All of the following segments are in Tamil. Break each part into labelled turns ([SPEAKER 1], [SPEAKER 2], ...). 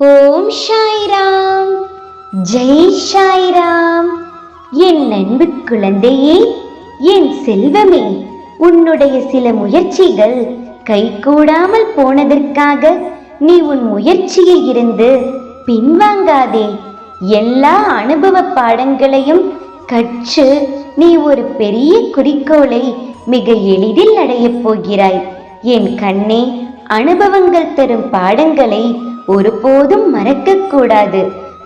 [SPEAKER 1] ஓம் சாய்ராம். ஜெய் சாய்ராம். என் அன்பு குழந்தையே என் செல்வமே உன்னுடைய சில முயற்சிகள் கைகூடாமல் போனதற்காக நீ உன் முயற்சியில் இருந்து பின்வாங்காதே. எல்லா அனுபவ பாடங்களையும் கற்று நீ ஒரு பெரிய குறிக்கோளை மிக எளிதில் அடையப் போகிறாய். என் கண்ணே அனுபவங்கள் தரும் பாடங்களை ஒருபோதும் மறக்கக்கூடாது.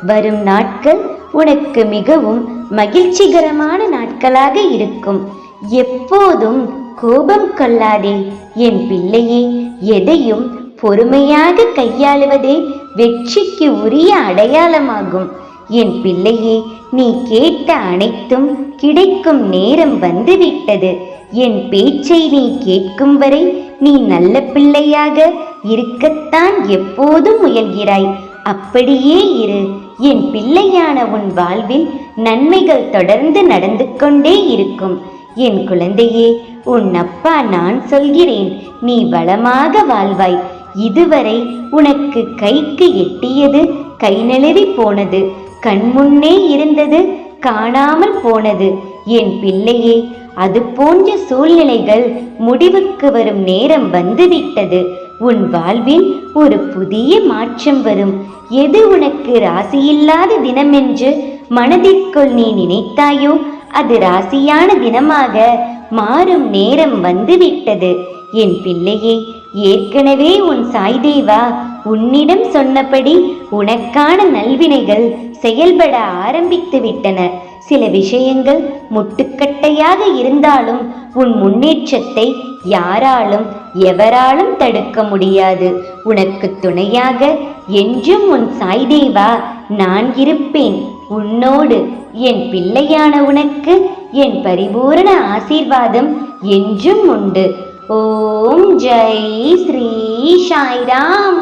[SPEAKER 1] வரும் நாட்கள் உனக்கு மிகவும் மகிழ்ச்சிகரமான நாட்களாக இருக்கும். எப்போதும் கோபம் கொள்ளாதே. என் பிள்ளையே எதையும் பொறுமையாக கையாளுவதே வெற்றிக்கு உரிய அடையாளமாகும். என் பிள்ளையே நீ கேட்ட அனைத்தும் கிடைக்கும் நேரம் வந்துவிட்டது. என் பேச்சை நீ கேட்கும் வரை நீ நல்ல பிள்ளையாக இருக்கத்தான் எப்போதும் முயல்கிறாய். அப்படியே இரு. என் பிள்ளையான உன் வாழ்வில் நன்மைகள் தொடர்ந்து நடந்து கொண்டே இருக்கும். என் குழந்தையே உன் அப்பா நான் சொல்கிறேன். நீ வளமாக வாழ்வாய். இதுவரை உனக்கு கைக்கு எட்டியது கை நழுவி போனது. கண்முன்னே இருந்தது காணாமல் போனது. என் பிள்ளையே அது போன்ற சூழ்நிலைகள் முடிவுக்கு வரும் நேரம் வந்துவிட்டது. உன் வாழ்வில் ஒரு புதிய மாற்றம் வரும். எது உனக்கு ராசியில்லாத தினம் என்று மனதிற்குள் நீ நினைத்தாயோ அது ராசியான தினமாக மாறும் நேரம் வந்துவிட்டது. என் பிள்ளையே ஏற்கனவே உன் சாய்தேவா உன்னிடம் சொன்னபடி உனக்கான நல்வினைகள் செயல்பட ஆரம்பித்து விட்டன சில விஷயங்கள் முட்டுக்கட்டையாக இருந்தாலும் உன் முன்னேற்றத்தை யாராலும் எவராலும் தடுக்க முடியாது. உனக்கு துணையாக என்றும் உன் சாய்தேவா நான் இருப்பேன். உன்னோடு என் பிள்ளையான உனக்கு என் பரிபூரண ஆசீர்வாதம் என்றும் உண்டு. ஓம் ஜெய் ஸ்ரீ சாய்ராம்.